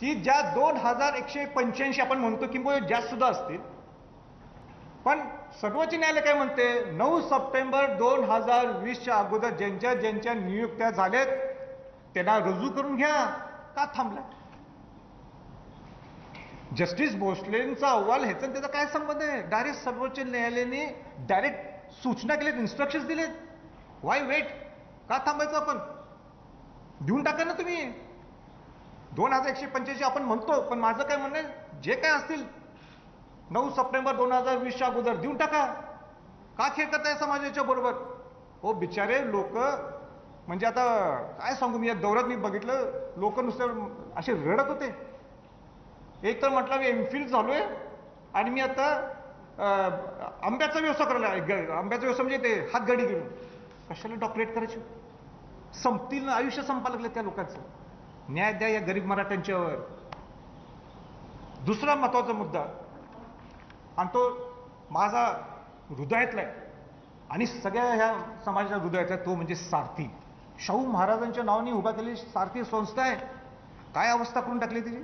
की ज्या दोन हजार एकशे पंच्याऐंशी आपण म्हणतो किंवा जास्त सुद्धा असतील. पण सर्वोच्च न्यायालय काय म्हणते? नऊ सप्टेंबर दोन हजार वीसच्या अगोदर ज्यांच्या ज्यांच्या नियुक्त्या झाल्यात त्यांना रुजू करून घ्या. का थांबला? जस्टिस भोसलेंचा अहवाल ह्याचा आणि त्याचा काय संबंध आहे? डायरेक्ट सर्वोच्च न्यायालयाने डायरेक्ट सूचना केल्यात इन्स्ट्रक्शन दिलेत. वाय वेट का थांबायचं आपण? देऊन टाका ना तुम्ही. दोन हजार एकशे पंच्याऐंशी आपण म्हणतो पण माझं काय म्हणणं आहे जे काय असतील नऊ सप्टेंबर दोन हजार वीसच्या अगोदर देऊन टाका. का खेळ करताय समाजाच्या बरोबर? हो बिचारे लोक म्हणजे आता काय सांगू मी या दौऱ्यात मी बघितलं लोक नुसतं असे रडत होते. एक तर म्हटलं मी एमफिल आहे आणि मी आता आंब्याचा व्यवसाय करायला आंब्याचा व्यवसाय म्हणजे ते हातगाडी घेऊन कशाला डॉक्टरेट करायची? संपतील आयुष्य संपायला लागलं त्या लोकांचं. न्याय द्या या गरीब मराठ्यांच्यावर. दुसरा महत्त्वाचा मुद्दा आणि तो माझा हृदयातला आहे आणि सगळ्या ह्या समाजाच्या हृदयातला आहे, तो म्हणजे सारथी. शाहू महाराजांच्या नावाने उभा केलेली सारथी संस्था आहे. काय अवस्था करून टाकली तिची?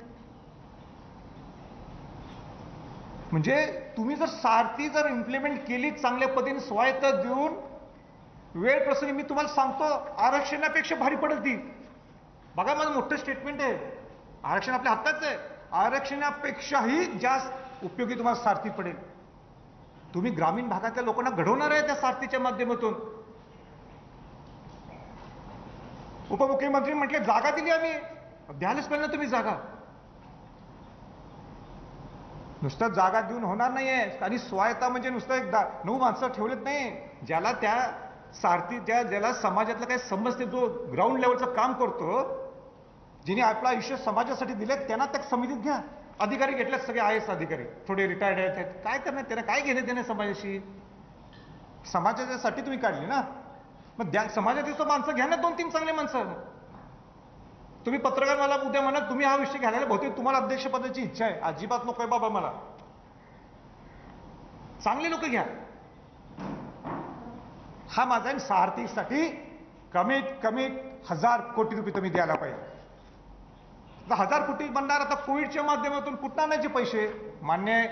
म्हणजे तुम्ही जर सारथी जर इम्प्लिमेंट केली चांगल्या पद्धतीने स्वायत्त देऊन वेळ प्रसंगी मी तुम्हाला सांगतो आरक्षणापेक्षा भारी पडेल ती. बघा माझं मोठं स्टेटमेंट आहे. आरक्षण आपल्या हाताच आहे. आरक्षणापेक्षाही जास्त उपयोगी तुम्हाला सारथी पडेल. तुम्ही ग्रामीण भागातल्या लोकांना घडवणार आहे त्या सारथीच्या माध्यमातून. उपमुख्यमंत्री म्हटले जागा दिली आम्ही. द्यायलाच पाहिजे ना तुम्ही जागा. नुसतं जागा देऊन होणार नाहीये. आणि स्वायत्ता म्हणजे नुसतं एक नऊ माणसं ठेवलेत नाही. ज्याला त्या सारथी त्या ज्याला समाजातलं काही समजते जो ग्राउंड लेवलचं काम करतो जिने आपलं आयुष्य समाजासाठी दिले त्यांना त्या समितीत घ्या. अधिकारी घेतलेत सगळे आय एस अधिकारी. थोडे रिटायर्ड आहेत. काय करणार त्यांना? काय घेणे देणे समाजाशी? समाजासाठी तुम्ही काढली ना? मग द्या समाजातील माणसं घ्या ना दोन तीन चांगले माणसं. तुम्ही पत्रकार मला उद्या म्हणा तुम्ही हा विषय घ्यायला बहुतेक तुम्हाला अध्यक्षपदाची इच्छा आहे. अजिबात नको आहे बाबा मला. चांगले लोक घ्या. हा माझा आहे सारथीसाठी कमीत कमीत हजार कोटी रुपये तुम्ही द्यायला पाहिजे. आता हजार कोटी बनणार. आता कोविडच्या माध्यमातून कुठं आणायचे पैसे? मान्य आहे.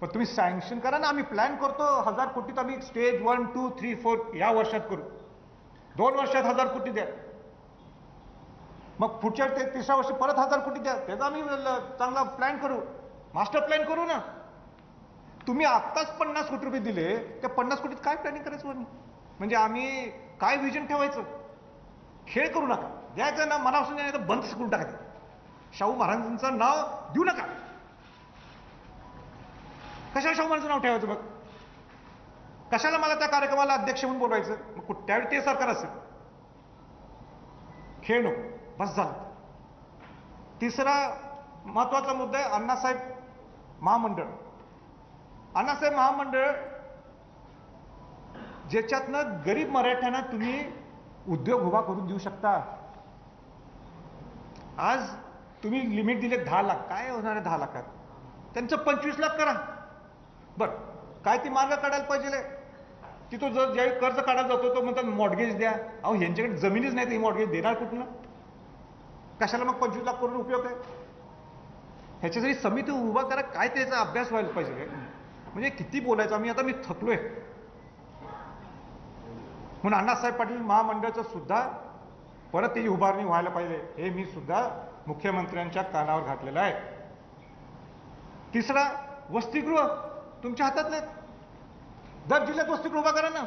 पण तुम्ही सँक्शन करा ना आम्ही प्लॅन करतो. हजार कोटीत आम्ही stage one two three four या वर्षात करू. दोन वर्षात हजार कोटी द्या. मग पुढच्या ते तिसऱ्या वर्षी परत हजार कोटी द्या. त्याचा आम्ही चांगला प्लॅन करू. मास्टर प्लॅन करू ना. तुम्ही आत्ताच पन्नास कोटी रुपये दिले. त्या पन्नास कोटीत काय प्लॅनिंग करायचं म्हणजे आम्ही काय विजन ठेवायचं? खेळ करू नका. द्यायचं ना मनापासून नाही बंद करून टाकायचं. शाहू महाराजांचं नाव देऊ नका. कशाला शाहू महाराजांचं नाव ठेवायचं मग? कशाला मला त्या कार्यक्रमाला अध्यक्ष म्हणून बोलवायचं? मग कुठल्यावेळी ते सरकार असेल? खेळ नको बस झालं. तिसरा महत्त्वाचा मुद्दा आहे अण्णासाहेब महामंडळ. अण्णासाहेब महामंडळ ज्याच्यातनं गरीब मराठ्यांना तुम्ही उद्योग उभा करून देऊ शकता. आज तुम्ही लिमिट दिले दहा लाख. काय होणार आहे दहा लाखात? त्यांचं पंचवीस लाख करा. बर काय ती मार्ग काढायला पाहिजे की तो जर ज्यावेळी कर्ज काढायला जातो तो म्हणतात मॉडगेज द्या. अहो यांच्याकडे जमिनीच नाही तर मॉडगेज देणार कुठलं कशाला मग पंचवीस लाख करून उपयोग आहे? ह्याच्यासाठी समिती उभा करा काय त्याचा अभ्यास व्हायला पाहिजे? म्हणजे किती बोलायचं? आम्ही आता मी थकलोय. म्हणून अण्णासाहेब पाटील महामंडळाचं सुद्धा परत त्याची उभारणी व्हायला पाहिजे. हे मी सुद्धा मुख्यमंत्र्यांच्या कानावर घातलेलं आहे. तिसरा वसतिगृह. तुमच्या हातात नाहीत. दर जिल्ह्यात वसतिगृह उभा करा ना.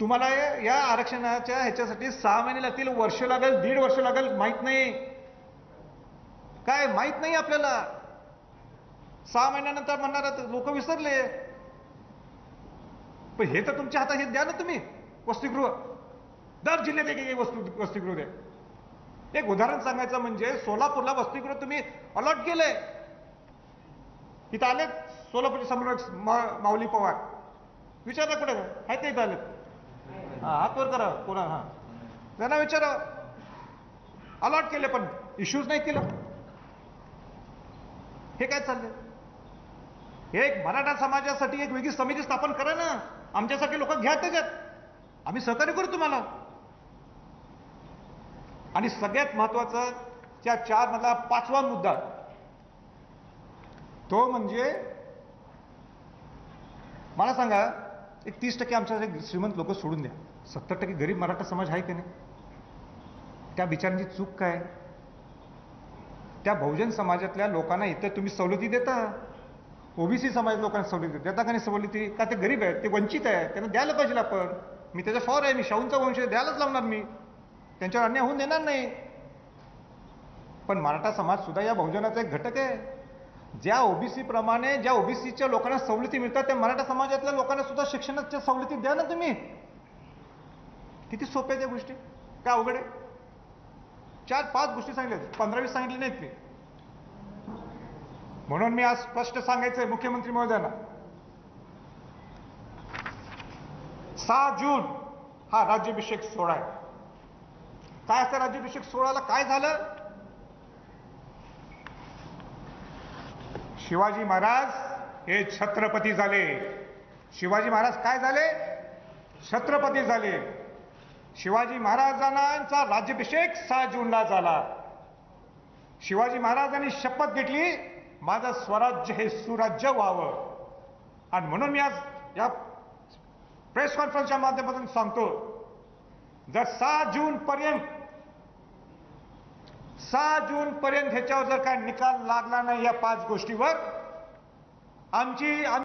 तुम्हाला या आरक्षणाच्या ह्याच्यासाठी सहा महिने लागतील वर्ष लागेल दीड वर्ष लागेल माहीत नाही. काय माहीत नाही आपल्याला. सहा महिन्यानंतर म्हणणार लोक विसरले. पण हे तर तुमच्या हातात हे द्या ना तुम्ही वसतिगृह. दर जिल्ह्यात एक एक वस्तू वसतिगृह आहे एक उदाहरण सांगायचं म्हणजे सोलापूरला वसतिगृह तुम्ही अलॉट केलंय. इथं आलेत सोलापूरचे समन्वयक मा- माऊली पवार. विचारला कुठे आहेत ते इथं आलेत? हा हात वर करा. कोणा हा. त्यांना विचारा. अलॉट केले पण इश्यूज नाही केलं. हे काय चाललंय? एक मराठा समाजासाठी एक वेगळी समिती स्थापन करा ना. आमच्यासाठी लोक घ्या त्याच्यात आम्ही सहकार्य करू तुम्हाला. आणि सगळ्यात महत्वाचं त्या चार मधला पाचवा मुद्दा. तो म्हणजे मला सांगा एक तीस टक्के आमच्या श्रीमंत लोक सोडून द्या. सत्तर टक्के गरीब मराठा समाज आहे की नाही? त्या बिचारांची चूक काय? त्या बहुजन समाजातल्या लोकांना इथं तुम्ही सवलती देता? ओबीसी समाज लोकांना सवलती देता का नाही सवलती? का ते गरीब आहेत? ते वंचित आहे त्यांना द्यायला पाहिजे आपण. मी त्याचा फॉर आहे. मी शाहूंचा वंश द्यायलाच लावणार मी. त्यांच्यावर अन्याय होऊन देणार नाही. पण मराठा समाज सुद्धा या बहुजनाचा एक घटक आहे. ज्या ओबीसी प्रमाणे ज्या ओबीसीच्या लोकांना सवलती मिळतात त्या मराठा समाजातल्या लोकांना सुद्धा शिक्षणाच्या सवलती द्या ना तुम्ही. किती सोप्या त्या गोष्टी. काय अवघड आहे? चार पाच गोष्टी सांगितल्या पंधरावीस सांगितले नाहीत मी. म्हणून मी आज स्पष्ट सांगायचंय मुख्यमंत्री महोदयांना. सहा जून हा राज्याभिषेक सोहळा आहे. काय असतं राज्याभिषेक सोहळ्याला? काय झालं? शिवाजी महाराज हे छत्रपती झाले. शिवाजी महाराज काय झाले? छत्रपती झाले. शिवाजी महाराजांचा राज्याभिषेक सहा जूनला झाला. शिवाजी महाराजांनी शपथ घेतली माझं स्वराज्य हे सुराज्य व्हावं. आणि म्हणून मी आज या प्रेस कॉन्फरन्सच्या माध्यमातून सांगतो जर सहा जून पर्यंत सहा जून पर्यंत ह्याच्यावर जर काय निकाल लागला नाही या पाच गोष्टीवर आमची